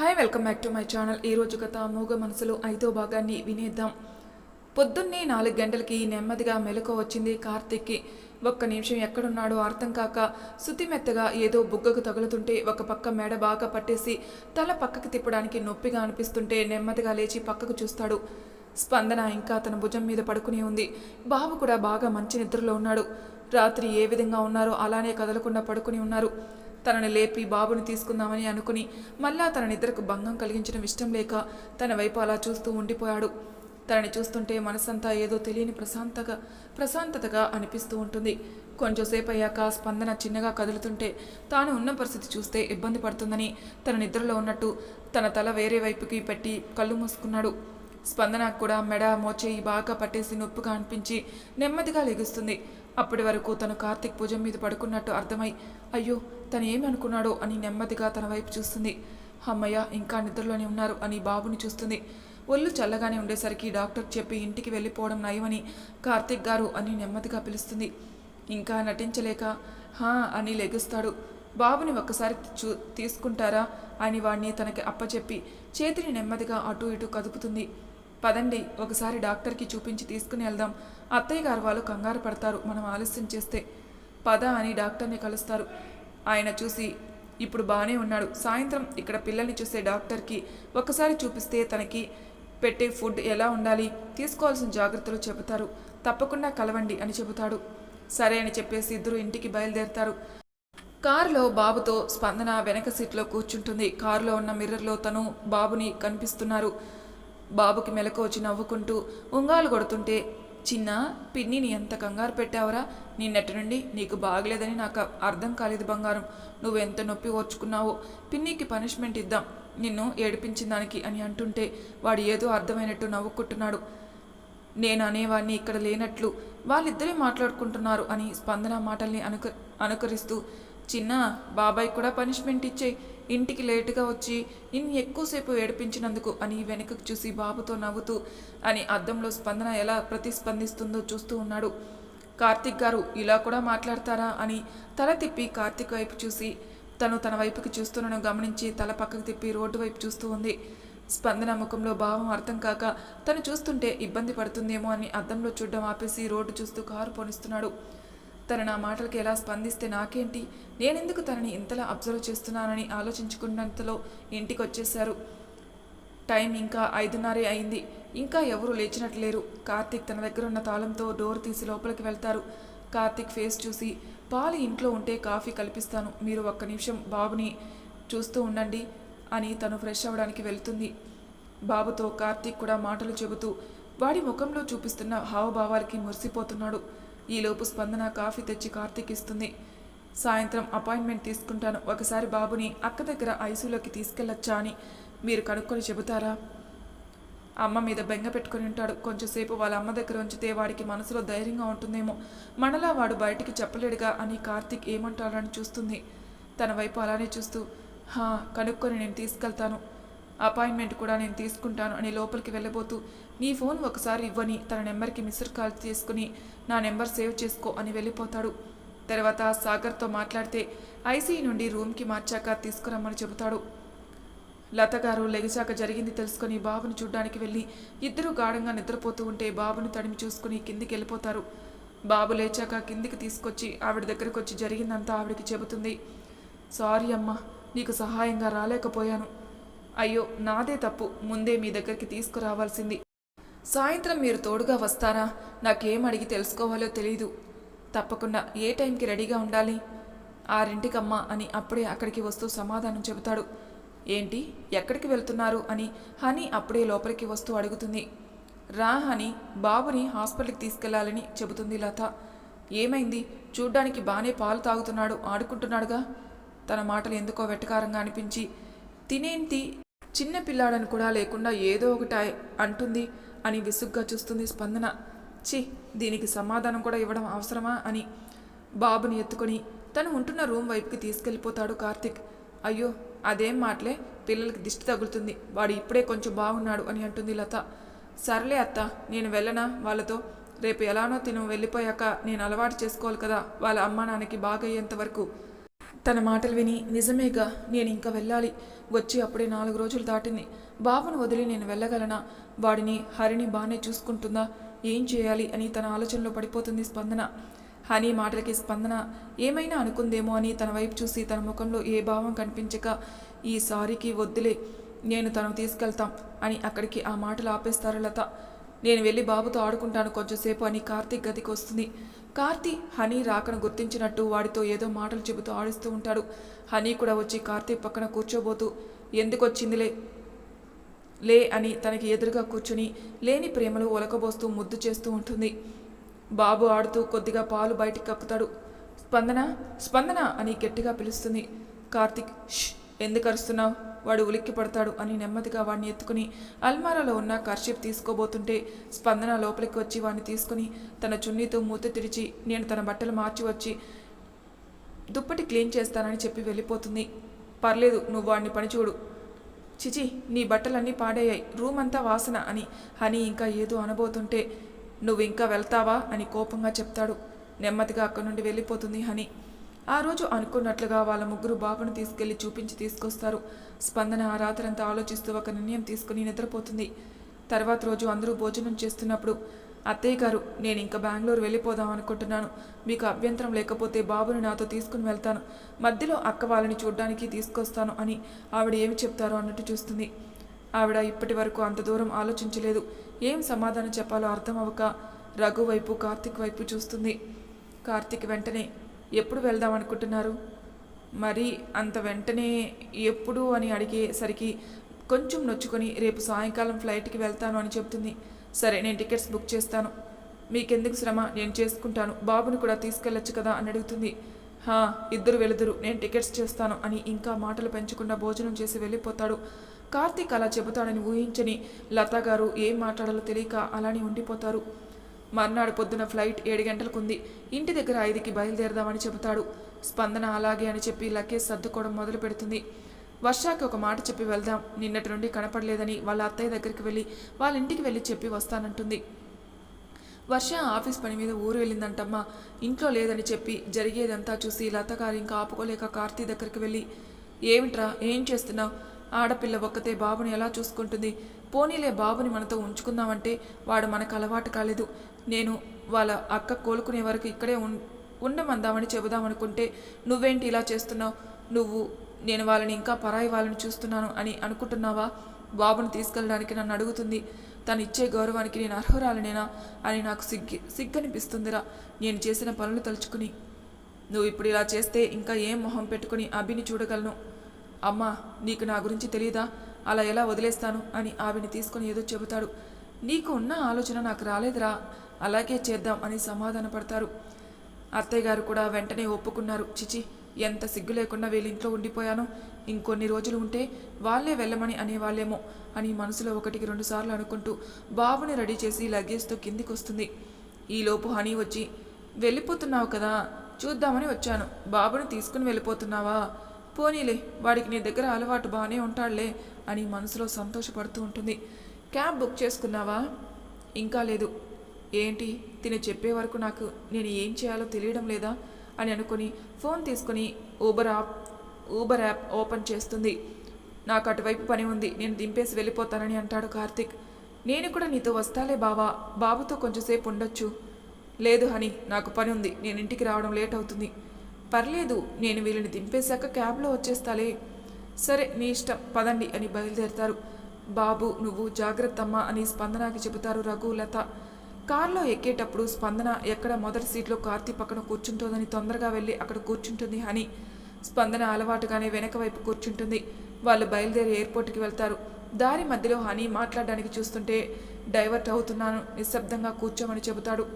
Hi welcome back to my channel ఈ రోజు కథ మూగ మనసులో ఐదో భాగాన్ని వినేద్దాం. పొద్దున్నే నాలుగు గంటలకి నెమ్మదిగా మెలకు వచ్చింది కార్తిక్కి. ఒక్క నిమిషం ఎక్కడున్నాడో అర్థం కాక శుతిమెత్తగా ఏదో బుగ్గకు తగులుతుంటే ఒక పక్క మెడ బాగా పట్టేసి తల పక్కకి తిప్పడానికి నొప్పిగా అనిపిస్తుంటే నెమ్మదిగా లేచి పక్కకు చూస్తాడు. స్పందన ఇంకా తన భుజం మీద పడుకుని ఉంది. బాబు కూడా బాగా మంచి నిద్రలో ఉన్నాడు. రాత్రి ఏ విధంగా ఉన్నారో అలానే కదలకుండా పడుకుని ఉన్నారు. తనని లేపి బాబుని తీసుకుందామని అనుకుని మళ్ళా తన నిద్రకు భంగం కలిగించడం ఇష్టం లేక తన వైపు అలా చూస్తూ ఉండిపోయాడు. తనని చూస్తుంటే మనసంతా ఏదో తెలియని ప్రశాంతగా ప్రశాంతతగా అనిపిస్తూ ఉంటుంది. కొంచెంసేపు అయ్యాక స్పందన చిన్నగా కదులుతుంటే తాను ఉన్న పరిస్థితి చూస్తే ఇబ్బంది పడుతుందని తన నిద్రలో ఉన్నట్టు తన తల వేరే వైపుకి పెట్టి కళ్ళు మూసుకున్నాడు. స్పందన కూడా మెడ మోచేయి బాగా పట్టేసి నొప్పిగా అనిపించి నెమ్మదిగా లెగుస్తుంది. అప్పటి వరకు తను కార్తిక్ భుజం మీద పడుకున్నట్టు అర్థమై అయ్యో తను ఏమనుకున్నాడో అని నెమ్మదిగా తన వైపు చూస్తుంది. అమ్మయ్య ఇంకా నిద్రలోనే ఉన్నారు అని బాబుని చూస్తుంది. ఒళ్ళు చల్లగానే ఉండేసరికి డాక్టర్ చెప్పి ఇంటికి వెళ్ళిపోవడం నయమని కార్తిక్ గారు అని నెమ్మదిగా పిలుస్తుంది. ఇంకా నటించలేక హా అని లెగుస్తాడు. బాబుని ఒక్కసారి చూ తీసుకుంటారా అని వాణ్ణి తనకి అప్పచెప్పి చేతిని నెమ్మదిగా అటు ఇటు కదుపుతుంది. పదండి ఒకసారి డాక్టర్కి చూపించి తీసుకుని వెళ్దాం. అత్తయ్య గారు వాళ్ళు కంగారు పడతారు మనం ఆలస్యం చేస్తే. పద అని డాక్టర్ని కలుస్తారు. ఆయన చూసి ఇప్పుడు బాగానే ఉన్నాడు. సాయంత్రం ఇక్కడ పిల్లల్ని చూసే డాక్టర్కి ఒకసారి చూపిస్తే తనకి పెట్టే ఫుడ్ ఎలా ఉండాలి తీసుకోవాల్సిన జాగ్రత్తలు చెబుతారు. తప్పకుండా కలవండి అని చెబుతాడు. సరే అని చెప్పేసి ఇద్దరు ఇంటికి బయలుదేరతారు. కారులో బాబుతో స్పందన వెనక సీట్లో కూర్చుంటుంది. కారులో ఉన్న మిర్రర్లో తను బాబుని కనిపిస్తున్నారు. బాబుకి మెలక వచ్చి నవ్వుకుంటూ ఉంగాలు కొడుతుంటే చిన్న పిన్నిని ఎంత కంగారు పెట్టావురా. నిన్నటి నుండి నీకు బాగలేదని నాకు అర్థం కాలేదు బంగారం. నువ్వెంత నొప్పి ఓర్చుకున్నావో పిన్నికి పనిష్మెంట్ ఇద్దాం. నిన్ను ఏడిపించిన దానికి అని అంటుంటే వాడు ఏదో అర్థమైనట్టు నవ్వుకుంటున్నాడు. నేను అనేవాడిని ఇక్కడ లేనట్లు వాళ్ళిద్దరే మాట్లాడుకుంటున్నారు అని స్పందన మాటల్ని అనుక అనుకరిస్తూ చిన్న బాబాయ్ కూడా పనిష్మెంట్ ఇచ్చే ఇంటికి లేటుగా వచ్చి నిన్ను ఎక్కువసేపు ఏడిపించినందుకు అని వెనుకకు చూసి బాబుతో నవ్వుతూ అని అద్దంలో స్పందన ఎలా ప్రతిస్పందిస్తుందో చూస్తూ ఉన్నాడు. కార్తిక్ గారు ఇలా కూడా మాట్లాడతారా? అని తల తిప్పి కార్తిక్ వైపు చూసి తను తన వైపుకి చూస్తున్నను గమనించి తల పక్కకు తిప్పి రోడ్డు వైపు చూస్తూ ఉంది. స్పందన ముఖంలో భావం అర్థం కాక తను చూస్తుంటే ఇబ్బంది పడుతుందేమో అని అద్దంలో చూడడం ఆపేసి రోడ్డు చూస్తూ కారు పోనిస్తున్నాడు. తన నా మాటలకి ఎలా స్పందిస్తే నాకేంటి? నేనెందుకు తనని ఇంతలా అబ్జర్వ్ చేస్తున్నానని ఆలోచించుకున్నంతలో ఇంటికి వచ్చేశారు టైం ఇంకా ఐదున్నరే అయింది. ఇంకా ఎవరూ లేచినట్లు లేరు కార్తీక్ తన దగ్గర ఉన్న తాళంతో డోర్ తీసి లోపలికి వెళ్తారు. కార్తీక్ ఫేస్ చూసి పాలు ఇంట్లో ఉంటే కాఫీ కల్పిస్తాను. మీరు ఒక్క నిమిషం బాబుని చూస్తూ ఉండండి అని తను ఫ్రెష్ అవ్వడానికి వెళ్తుంది. బాబుతో కార్తీక్ కూడా మాటలు చెబుతూ వాడి ముఖంలో చూపిస్తున్న హావభావాలకి మురిసిపోతున్నాడు. ఈలోపు స్పందన కాఫీ తెచ్చి కార్తీక్ ఇస్తుంది సాయంత్రం అపాయింట్మెంట్ తీసుకుంటాను. ఒకసారి బాబుని అక్క దగ్గర ఐసీలోకి తీసుకెళ్ళొచ్చా అని మీరు కనుక్కొని చెబుతారా? అమ్మ మీద బెంగ పెట్టుకుని ఉంటాడు. కొంచెంసేపు వాళ్ళ అమ్మ దగ్గర ఉంచితే వాడికి మనసులో ధైర్యంగా ఉంటుందేమో. మనలా వాడు బయటికి చెప్పలేడుగా అని కార్తీక్ ఏమంటాడని చూస్తుంది. తన వైపు అలానే చూస్తూ హా కనుక్కొని నేను తీసుకెళ్తాను. అపాయింట్మెంట్ కూడా నేను తీసుకుంటాను అని లోపలికి వెళ్ళబోతూ నీ ఫోన్ ఒకసారి ఇవ్వని తన నెంబర్కి మిస్డ్ కాల్ తీసుకుని నా నెంబర్ సేవ్ చేసుకో అని వెళ్ళిపోతాడు. తర్వాత సాగర్తో మాట్లాడితే ఐసీఈ నుండి రూమ్కి మార్చాక తీసుకురమ్మని చెబుతాడు. లత గారు లెగిశాక జరిగింది తెలుసుకుని బాబుని చూడ్డానికి వెళ్ళి ఇద్దరు గాఢంగా నిద్రపోతూ ఉంటే బాబుని తడిమి చూసుకుని కిందికి వెళ్ళిపోతారు. బాబు లేచాక కిందికి తీసుకొచ్చి ఆవిడ దగ్గరకు వచ్చి జరిగిందంతా ఆవిడకి చెబుతుంది. సారీ అమ్మ నీకు సహాయంగా రాలేకపోయాను. అయ్యో నాదే తప్పు. ముందే మీ దగ్గరికి తీసుకురావాల్సింది. సాయంత్రం మీరు తోడుగా వస్తారా? నాకేం అడిగి తెలుసుకోవాలో తెలీదు. తప్పకుండా ఏ టైంకి రెడీగా ఉండాలి? ఆరింటికమ్మా అని అప్పుడే అక్కడికి వస్తూ సమాధానం చెబుతాడు. ఏంటి? ఎక్కడికి వెళ్తున్నారు? అని హనీ అప్పుడే లోపలికి వస్తూ అడుగుతుంది. రా హని బాబుని హాస్పిటల్కి తీసుకెళ్ళాలని చెబుతుంది లత. ఏమైంది? చూడ్డానికి బాగానే పాలు తాగుతున్నాడు ఆడుకుంటున్నాడుగా? తన మాటలు ఎందుకో వెట్టకారంగా అనిపించి తినేంటి? చిన్న పిల్లాడని కూడా లేకుండా ఏదో ఒకటి అంటుంది. అని విసుగ్గా చూస్తుంది స్పందన. చి దీనికి సమాధానం కూడా ఇవ్వడం అవసరమా అని బాబుని ఎత్తుకొని తను ఉంటున్న రూమ్ వైపుకి తీసుకెళ్ళిపోతాడు కార్తిక్. అయ్యో అదేం మాటలే? పిల్లలకి దిష్టి తగులుతుంది. వాడు ఇప్పుడే కొంచెం బాగున్నాడు అని అంటుంది లత. సర్లే అత్త నేను వెళ్ళనా? వాళ్ళతో రేపు ఎలానో తిను వెళ్ళిపోయాక నేను అలవాటు చేసుకోవాలి కదా వాళ్ళ అమ్మా నాన్నకి బాగయ్యేంత వరకు. తన మాటలు విని నిజమేగా నేను ఇంకా వెళ్ళాలి. వచ్చి అప్పుడే నాలుగు రోజులు దాటింది. బాబును వదిలి నేను వెళ్ళగలనా? వాడిని హరిని బాగానే చూసుకుంటుందా? ఏం చేయాలి? అని తన ఆలోచనలో పడిపోతుంది స్పందన. హనీ మాటలకి స్పందన ఏమైనా అనుకుందేమో అని తన వైపు చూసి తన ముఖంలో ఏ భావం కనిపించక ఈ వద్దులే నేను తను తీసుకెళ్తాం అని అక్కడికి ఆ మాటలు ఆపేస్తారు లత. నేను వెళ్ళి బాబుతో ఆడుకుంటాను కొంచెంసేపు అని కార్తీక్ గదికి వస్తుంది. కార్తీ హనీ రాకను గుర్తించినట్టు వాడితో ఏదో మాటలు చెబుతూ ఆడిస్తూ ఉంటాడు. హనీ కూడా వచ్చి కార్తీక్ పక్కన కూర్చోబోతూ ఎందుకు వచ్చిందిలే లే అని తనకి ఎదురుగా కూర్చుని లేని ప్రేమలు ఒలకబోస్తూ ముద్దు చేస్తూ ఉంటుంది. బాబు ఆడుతూ కొద్దిగా పాలు బయటికి కక్కుతాడు. స్పందన? స్పందన? అని గట్టిగా పిలుస్తుంది. కార్తిక్ ష్ ఎందుకు అరుస్తున్నావు? వాడు ఉలిక్కి పడతాడు అని నెమ్మదిగా వాడిని ఎత్తుకుని అల్మారాలో ఉన్న కర్షిప్ తీసుకోబోతుంటే స్పందన లోపలికి వచ్చి వాడిని తీసుకుని తన చున్నీతో మూత తిరిచి నేను తన బట్టలు మార్చి వచ్చి దుప్పటి క్లీన్ చేస్తానని చెప్పి వెళ్ళిపోతుంది. పర్లేదు నువ్వు వాడిని పని చూడు. చిచి నీ బట్టలన్నీ పాడయ్యాయి. రూమ్ అంతా వాసన అని హనీ ఇంకా ఏదో అనబోతుంటే నువ్వు ఇంకా వెళ్తావా అని కోపంగా చెప్తాడు. నెమ్మదిగా అక్కడి నుండి వెళ్ళిపోతుంది హనీ. ఆ రోజు అనుకున్నట్లుగా వాళ్ళ ముగ్గురు బాబును తీసుకెళ్ళి చూపించి తీసుకొస్తారు. స్పందన ఆ రాత్రంతా ఆలోచిస్తూ ఒక నిర్ణయం తీసుకుని నిద్రపోతుంది. తర్వాత రోజు అందరూ భోజనం చేస్తున్నప్పుడు అత్తయ్య గారు నేను ఇంకా బెంగళూరు వెళ్ళిపోదాం అనుకుంటున్నాను. మీకు అభ్యంతరం లేకపోతే బాబుని నాతో తీసుకుని వెళ్తాను. మధ్యలో అక్క వాళ్ళని చూడ్డానికి తీసుకొస్తాను అని ఆవిడ ఏమి చెప్తారో అన్నట్టు చూస్తుంది. ఆవిడ ఇప్పటి వరకు అంత దూరం ఆలోచించలేదు. ఏం సమాధానం చెప్పాలో అర్థం అవ్వక రఘు వైపు కార్తిక్ వైపు చూస్తుంది. కార్తిక్ వెంటనే ఎప్పుడు వెళ్దాం అనుకుంటున్నారు? మరి అంత వెంటనే ఎప్పుడు అని అడిగేసరికి కొంచెం నొచ్చుకొని రేపు సాయంకాలం ఫ్లైట్కి వెళ్తాను అని చెప్తుంది. సరే నేను టికెట్స్ బుక్ చేస్తాను. మీకెందుకు శ్రమ? నేను చేసుకుంటాను. బాబుని కూడా తీసుకెళ్ళొచ్చు కదా అని అడుగుతుంది. హా ఇద్దరు వెళుదురు నేను టికెట్స్ చేస్తాను అని ఇంకా మాటలు పెంచకుండా భోజనం చేసి వెళ్ళిపోతాడు. కార్తీక్ అలా చెబుతాడని ఊహించని లతా గారు ఏం మాట్లాడాలో తెలియక అలానే ఉండిపోతారు. మర్నాడు పొద్దున ఫ్లైట్ ఏడు గంటలకుంది. ఇంటి దగ్గర ఐదుకి బయలుదేరదామని చెబుతాడు. స్పందన అలాగే అని చెప్పి లగేజ్ సర్దుకోవడం మొదలు పెడుతుంది వర్షాకి ఒక మాట చెప్పి వెళ్దాం. నిన్నటి నుండి కనపడలేదని వాళ్ళ అత్తయ్య దగ్గరికి వెళ్ళి వాళ్ళ ఇంటికి వెళ్ళి చెప్పి వస్తానంటుంది. వర్ష ఆఫీస్ పని మీద ఊరు వెళ్ళిందంటమ్మా. ఇంట్లో లేదని చెప్పి జరిగేదంతా చూసి లత గారు ఇంకా ఆపుకోలేక కార్తీ దగ్గరికి వెళ్ళి ఏమిట్రా? ఏం చేస్తున్నావు? ఆడపిల్ల ఒక్కతే బాబుని ఎలా చూసుకుంటుంది? పోనీలే బాబుని మనతో ఉంచుకుందామంటే వాడు మనకు అలవాటు కాలేదు. నేను వాళ్ళ అక్క కోలుకునే వరకు ఇక్కడే ఉన్ ఉండమందామని చెబుదామనుకుంటే నువ్వేంటి ఇలా చేస్తున్నావు? నువ్వు నేను వాళ్ళని ఇంకా పరాయి వాళ్ళని చూస్తున్నాను అని అనుకుంటున్నావా? బాబుని తీసుకెళ్ళడానికి నన్ను అడుగుతుంది. తను ఇచ్చే గౌరవానికి నేను అర్హురాలనేనా? అని నాకు సిగ్గి సిగ్గనిపిస్తుందిరా. నేను చేసిన పనులు తలుచుకుని. నువ్వు ఇప్పుడు ఇలా చేస్తే ఇంకా ఏం మొహం పెట్టుకుని అభిని చూడగలను? అమ్మా నీకు నా గురించి తెలియదా అలా ఎలా వదిలేస్తాను? అని ఆవిని తీసుకొని ఏదో చెబుతాడు. నీకు ఉన్న ఆలోచన నాకు రాలేదురా. అలాగే చేద్దాం అని సమాధాన పడతారు అత్తయ్య గారు కూడా వెంటనే ఒప్పుకున్నారు. చిచి ఎంత సిగ్గు లేకుండా వీళ్ళింట్లో ఉండిపోయాను. ఇంకొన్ని రోజులు ఉంటే వాళ్ళే వెళ్ళమని అనేవాళ్ళేమో అని మనసులో ఒకటికి రెండుసార్లు అనుకుంటూ బాబుని రెడీ చేసి లగేజ్తో కిందికి వస్తుంది ఈలోపు హనీ వచ్చి వెళ్ళిపోతున్నావు కదా. చూద్దామని వచ్చాను. బాబుని తీసుకుని వెళ్ళిపోతున్నావా? పోనీలే వాడికి నీ దగ్గర అలవాటు బాగానే ఉంటాడులే అని మనసులో సంతోషపడుతూ ఉంటుంది. క్యాబ్ బుక్ చేసుకున్నావా? ఇంకా లేదు. ఏంటి? తిని చెప్పే వరకు నాకు నేను ఏం చేయాలో తెలియడం లేదా? అని అనుకుని ఫోన్ తీసుకుని Uber app Uber app open చేస్తుంది. నాకు అటువైపు పని ఉంది. నేను దింపేసి వెళ్ళిపోతానని అంటాడు కార్తిక్. నేను కూడా నీతో వస్తాలే బావా. బాబుతో కొంచెంసేపు ఉండొచ్చు. లేదు హని నాకు పని ఉంది. నేను ఇంటికి రావడం లేట్ అవుతుంది. పర్లేదు నేను వీళ్ళని దింపేశాక క్యాబ్లో వచ్చేస్తాలే. సరే నీ ఇష్టం పదండి అని బయలుదేరతారు. బాబు నువ్వు జాగ్రత్తమ్మ అని స్పందనకి చెబుతారు రఘు లత. కారులో ఎక్కేటప్పుడు స్పందన ఎక్కడ మొదటి సీట్లో కార్తీ పక్కన కూర్చుంటుందని తొందరగా వెళ్ళి అక్కడ కూర్చుంటుంది హని. స్పందన అలవాటుగానే వెనక వైపు కూర్చుంటుంది. వాళ్ళు బయలుదేరి ఎయిర్పోర్ట్కి వెళ్తారు. దారి మధ్యలో హనీ మాట్లాడడానికి చూస్తుంటే డైవర్ట్ అవుతున్నాను నిశ్శబ్దంగా కూర్చోమని చెబుతాడు.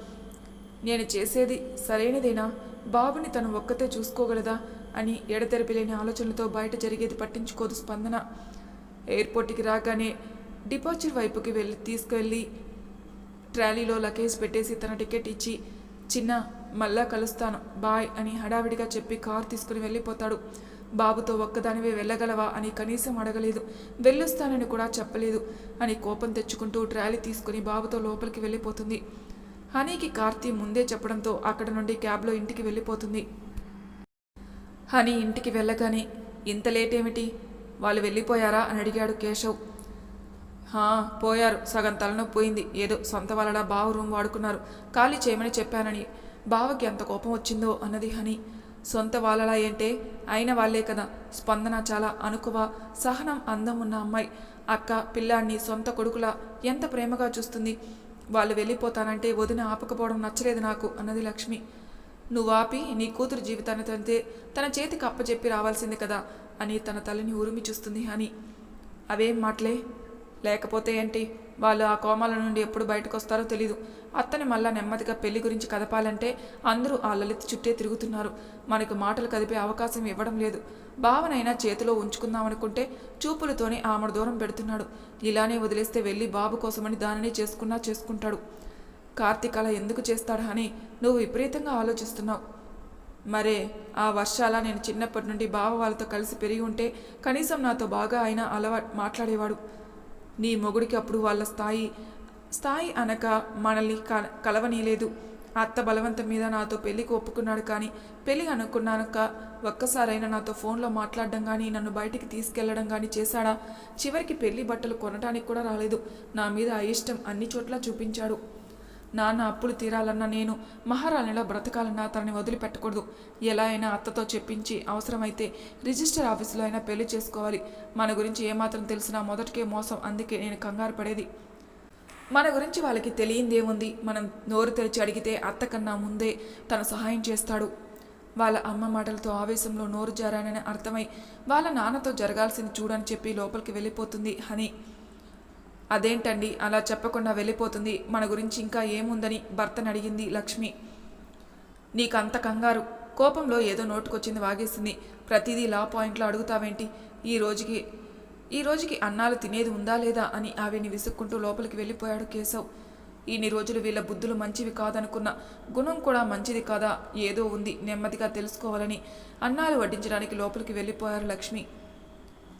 నేను చేసేది సరైనదేనా? బాబుని తను ఒక్కతే చూసుకోగలదా అని ఎడతెరిపిలేని ఆలోచనలతో బయట జరిగేది పట్టించుకోదు స్పందన. ఎయిర్పోర్ట్కి రాగానే డిపార్చర్ వైపుకి వెళ్ళి తీసుకెళ్ళి ట్రాలీలో లగేజ్ పెట్టేసి తన టికెట్ ఇచ్చి చిన్న మళ్ళా కలుస్తాను బాయ్ అని హడావిడిగా చెప్పి కార్ తీసుకుని వెళ్ళిపోతాడు. బాబుతో ఒక్కదానివే వెళ్ళగలవా అని కనీసం అడగలేదు. వెళ్ళొస్తానని కూడా చెప్పలేదు అని కోపం తెచ్చుకుంటూ ట్రాలీ తీసుకుని బాబుతో లోపలికి వెళ్ళిపోతుంది. హనీకి కార్తీ ముందే చెప్పడంతో అక్కడ నుండి క్యాబ్లో ఇంటికి వెళ్ళిపోతుంది. హనీ ఇంటికి వెళ్ళగానే ఇంత లేట్ ఏమిటి వాళ్ళు వెళ్ళిపోయారా? అని అడిగాడు కేశవ్. హా పోయారు. సగం తలనొప్పి పోయింది ఏదో సొంత వాళ్ళ బావ రూమ్ వాడుకున్నారు. ఖాళీ చేయమని చెప్పానని. బావకి ఎంత కోపం వచ్చిందో అన్నది హని. సొంత వాళ్ళలా ఏంటే? అయిన వాళ్ళే కదా. స్పందన చాలా అనుకువ సహనం అందం ఉన్న అమ్మాయి. అక్క పిల్లాన్ని సొంత కొడుకులా ఎంత ప్రేమగా చూస్తుంది? వాళ్ళు వెళ్ళిపోతానంటే వదిన ఆపకపోవడం నచ్చలేదు నాకు అన్నది లక్ష్మి. నువ్వు ఆపి నీ కూతురు జీవితాన్ని తంతే తన చేతికి అప్పచెప్పి రావాల్సింది కదా అని తన తల్లిని ఉరిమి చూస్తుంది అని అవేం మాటలే? లేకపోతే ఏంటి? వాళ్ళు ఆ కోమాల నుండి ఎప్పుడు బయటకు వస్తారో తెలీదు. అత్తని మళ్ళా నెమ్మదిగా పెళ్ళి గురించి కదపాలంటే అందరూ ఆ లలిత చుట్టే తిరుగుతున్నారు. మనకు మాటలు కదిపే అవకాశం ఇవ్వడం లేదు. భావనైనా చేతిలో ఉంచుకుందామనుకుంటే చూపులతోనే ఆమెను దూరం పెడుతున్నాడు. ఇలానే వదిలేస్తే వెళ్ళి బాబు కోసమని దానిని చేసుకున్నా చేసుకుంటాడు. కార్తీక్ అలా ఎందుకు చేస్తాడు అని నువ్వు విపరీతంగా ఆలోచిస్తున్నావు. మరే ఆ వర్షాల నేను చిన్నప్పటి నుండి బావ వాళ్ళతో కలిసి పెరిగి ఉంటే కనీసం నాతో బాగా ఆయన అలవా మాట్లాడేవాడు. నీ మొగుడికి అప్పుడు వాళ్ళ స్థాయి స్థాయి అనక మనల్ని క కలవనీయలేదు అత్త బలవంతం మీద నాతో పెళ్ళికి ఒప్పుకున్నాడు కానీ పెళ్ళి అనుకున్నాక ఒక్కసారైనా నాతో ఫోన్లో మాట్లాడడం కానీ నన్ను బయటికి తీసుకెళ్ళడం కానీ చేశాడా? చివరికి పెళ్ళి బట్టలు కొనడానికి కూడా రాలేదు. నా మీద అయిష్టం అన్ని చోట్ల చూపించాడు. నాన్న అప్పులు తీరాలన్నా నేను మహారాణిలా బ్రతకాలన్నా తనని వదిలిపెట్టకూడదు. ఎలా అయినా అత్తతో చెప్పించి అవసరమైతే రిజిస్టర్ ఆఫీసులో అయినా పెళ్ళి చేసుకోవాలి. మన గురించి ఏమాత్రం తెలిసినా మొదటికే మోసం అందుకే నేను కంగారు పడేది. మన గురించి వాళ్ళకి తెలియందేముంది? మనం నోరు తెరిచి అడిగితే అత్త కన్నా ముందే తను సహాయం చేస్తాడు. వాళ్ళ అమ్మ మాటలతో ఆవేశంలో నోరు జారానని అర్థమై వాళ్ళ నాన్నతో జరగాల్సింది చూడని చెప్పి లోపలికి వెళ్ళిపోతుంది హని. అదేంటండి? అలా చెప్పకుండా వెళ్ళిపోతుంది. మన గురించి ఇంకా ఏముందని భర్తను అడిగింది లక్ష్మి. నీకంత కంగారు. కోపంలో ఏదో నోటుకొచ్చింది వాగేసింది. ప్రతిదీ లా పాయింట్లో అడుగుతావేంటి? ఈ రోజుకి ఈ రోజుకి అన్నాలు తినేది ఉందా లేదా అని ఆవిని విసుక్కుంటూ లోపలికి వెళ్ళిపోయాడు కేశవ్. ఇన్ని రోజులు వీళ్ళ బుద్ధులు మంచివి కాదనుకున్న గుణం కూడా మంచిది కాదా? ఏదో ఉంది నెమ్మదిగా తెలుసుకోవాలని అన్నాలు వడ్డించడానికి లోపలికి వెళ్ళిపోయారు లక్ష్మి.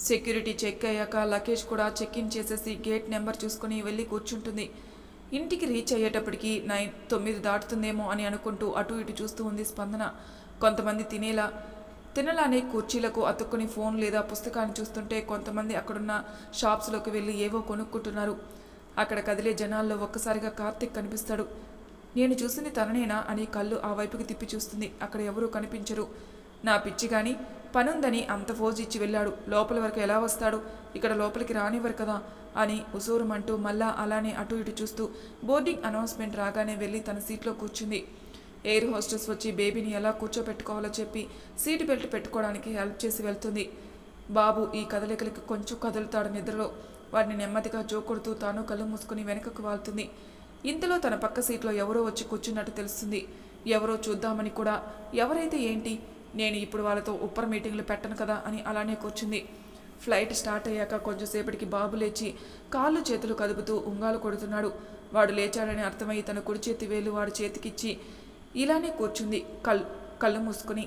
సెక్యూరిటీ చెక్ అయ్యాక లగేజ్ కూడా చెక్ ఇన్ చేసేసి గేట్ నెంబర్ చూసుకుని వెళ్ళి కూర్చుంటుంది. ఇంటికి రీచ్ అయ్యేటప్పటికి నైన్ తొమ్మిది దాటుతుందేమో అని అనుకుంటూ అటు ఇటు చూస్తూ ఉంది స్పందన. కొంతమంది తినేలా తినలానే కుర్చీలకు అతుక్కుని ఫోన్ లేదా పుస్తకాన్ని చూస్తుంటే కొంతమంది అక్కడున్న షాప్స్లోకి వెళ్ళి ఏవో కొనుక్కుంటున్నారు. అక్కడ కదిలే జనాల్లో ఒక్కసారిగా కార్తిక్ కనిపిస్తాడు. నేను చూసింది తననేనా? అని కళ్ళు ఆ వైపుకి తిప్పి చూస్తుంది. అక్కడ ఎవరూ కనిపించరు. నా పిచ్చి గాని పనుందని అంత ఫోజు ఇచ్చి వెళ్ళాడు. లోపల వరకు ఎలా వస్తాడు? ఇక్కడ లోపలికి రానివ్వరు కదా? అని ఉసూరుమంటూ మళ్ళా అలానే అటు ఇటు చూస్తూ బోర్డింగ్ అనౌన్స్మెంట్ రాగానే వెళ్ళి తన సీట్లో కూర్చుంది. ఎయిర్ హోస్టెస్ వచ్చి బేబీని ఎలా కూర్చోపెట్టుకోవాలో చెప్పి సీట్ బెల్ట్ పెట్టుకోవడానికి హెల్ప్ చేసి వెళ్తుంది. బాబు ఈ కదలికలకి కొంచెం కదులుతాడు నిద్రలో. వాడిని నెమ్మదిగా జోకొడుతూ తాను కళ్ళు మూసుకుని వెనకకు వాళ్తుంది. ఇంతలో తన పక్క సీట్లో ఎవరో వచ్చి కూర్చున్నట్టు తెలుస్తుంది. ఎవరో చూద్దామని కూడా ఎవరైతే ఏంటి? నేను ఇప్పుడు వాళ్ళతో ఉప్పర్ మీటింగ్లు పెట్టను కదా అని అలానే కూర్చుంది. ఫ్లైట్ స్టార్ట్ అయ్యాక కొంచెంసేపటికి బాబు లేచి కాళ్ళు చేతులు కదుపుతూ ఉంగాలు కొడుతున్నాడు. వాడు లేచాడని అర్థమై తన కుడి చేతి వేలు వాడి చేతికిచ్చి ఇలానే కూర్చుంది కళ్ళు కళ్ళు మూసుకుని.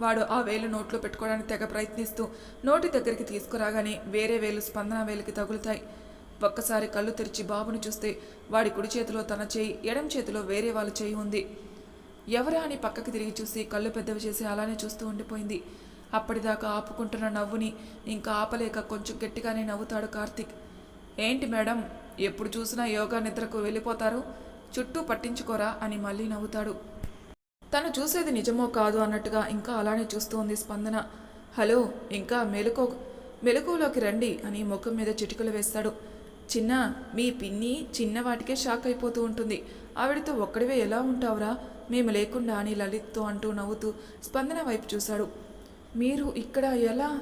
వాడు ఆ వేలు నోట్లో పెట్టుకోవడానికి తెగ ప్రయత్నిస్తూ నోటి దగ్గరికి తీసుకురాగానే వేరే వేలు స్పందన వేలుకి తగులుతాయి. ఒక్కసారి కళ్ళు తెరిచి బాబుని చూస్తే వాడి కుడి చేతిలో తన చేయి ఎడం చేతిలో వేరే వాళ్ళ చేయి ఉంది. ఎవరా అని పక్కకి తిరిగి చూసి కళ్ళు పెద్దవి చేసి అలానే చూస్తూ ఉండిపోయింది. అప్పటిదాకా ఆపుకుంటున్న నవ్వుని ఇంకా ఆపలేక కొంచెం గట్టిగానే నవ్వుతాడు కార్తీక్. ఏంటి మేడం ఎప్పుడు చూసినా యోగా నిద్రకు వెళ్ళిపోతారు? చుట్టూ పట్టించుకోరా అని మళ్ళీ నవ్వుతాడు. తను చూసేది నిజమో కాదు అన్నట్టుగా ఇంకా అలానే చూస్తూ ఉంది స్పందన. హలో ఇంకా మెలకు మెలకువలోకి రండి అని ముఖం మీద చిటికలు వేస్తాడు. చిన్న మీ పిన్ని చిన్న వాటికే షాక్ అయిపోతూ ఉంటుంది. ఆవిడతో ఒక్కడివే ఎలా ఉంటావురా? మేము లేకుండా అని లలిత్తో అంటూ నవ్వుతూ స్పందన వైపు చూశాడు. మీరు ఇక్కడ ఎలా?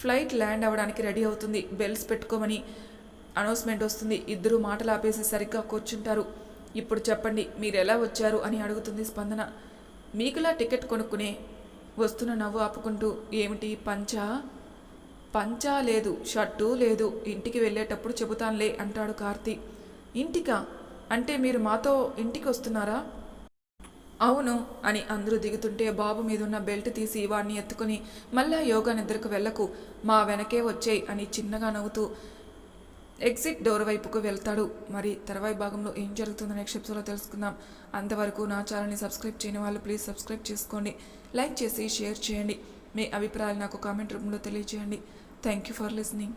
ఫ్లైట్ ల్యాండ్ అవ్వడానికి రెడీ అవుతుంది. బెల్స్ పెట్టుకోమని అనౌన్స్మెంట్ వస్తుంది. ఇద్దరు మాటలు ఆపేసి సరిగ్గా కూర్చుంటారు. ఇప్పుడు చెప్పండి మీరు ఎలా వచ్చారు అని అడుగుతుంది స్పందన. మీకులా టికెట్ కొనుక్కునే వస్తున్న నవ్వు ఆపుకుంటూ ఏమిటి పంచా? పంచా లేదు షర్టు లేదు ఇంటికి వెళ్ళేటప్పుడు చెబుతానులే అంటాడు కార్తీ. ఇంటికా? అంటే మీరు మాతో ఇంటికి వస్తున్నారా అవును అని అందరూ దిగుతుంటే బాబు మీదున్న బెల్ట్ తీసి వాడిని ఎత్తుకుని మళ్ళా యోగా నిద్రకు వెళ్ళకు మా వెనకే వచ్చేయి అని చిన్నగా నవ్వుతూ ఎగ్జిట్ డోర్ వైపుకు వెళ్తాడు. మరి తర్వాయి భాగంలో ఏం జరుగుతుందో నెక్స్ట్ ఎపిసోడ్లో తెలుసుకుందాం. అంతవరకు నా ఛానల్ని సబ్స్క్రైబ్ చేయని వాళ్ళు ప్లీజ్ సబ్స్క్రైబ్ చేసుకోండి. లైక్ చేసి షేర్ చేయండి. మీ అభిప్రాయాలు నాకు కామెంట్ రూపంలో తెలియజేయండి. Thank you for listening